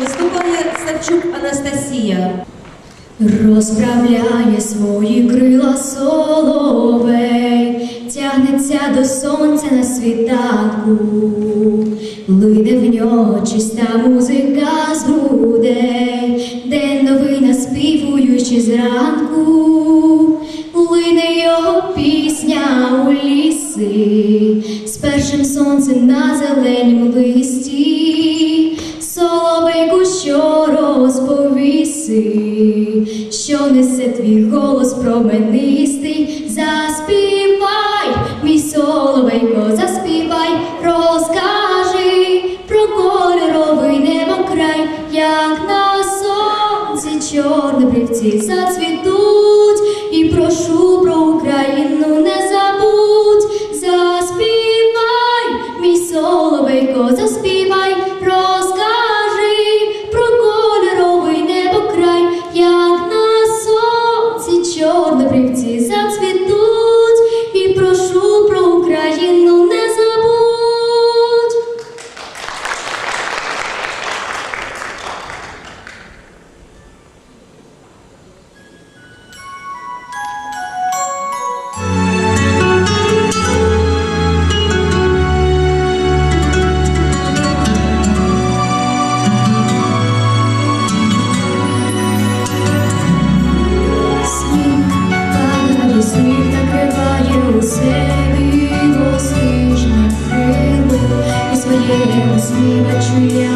Виступає Савчук Анастасія. Розправляє свої крила соловей, тягнеться до сонця на світанку, лине в нього чиста музика з грудей, день новина співуючи зранку, лине його пісня у ліси, з першим сонцем на зеленім листі, розповіси, що несе твій голос променистий, заспівай, мій соловейко, заспівай, розкажи про кольоровий небо край, як на сонці чорнобривці зацвітуть, і прошу про Україну не забудь, заспівай, мій соловейко, заспівай, between the tree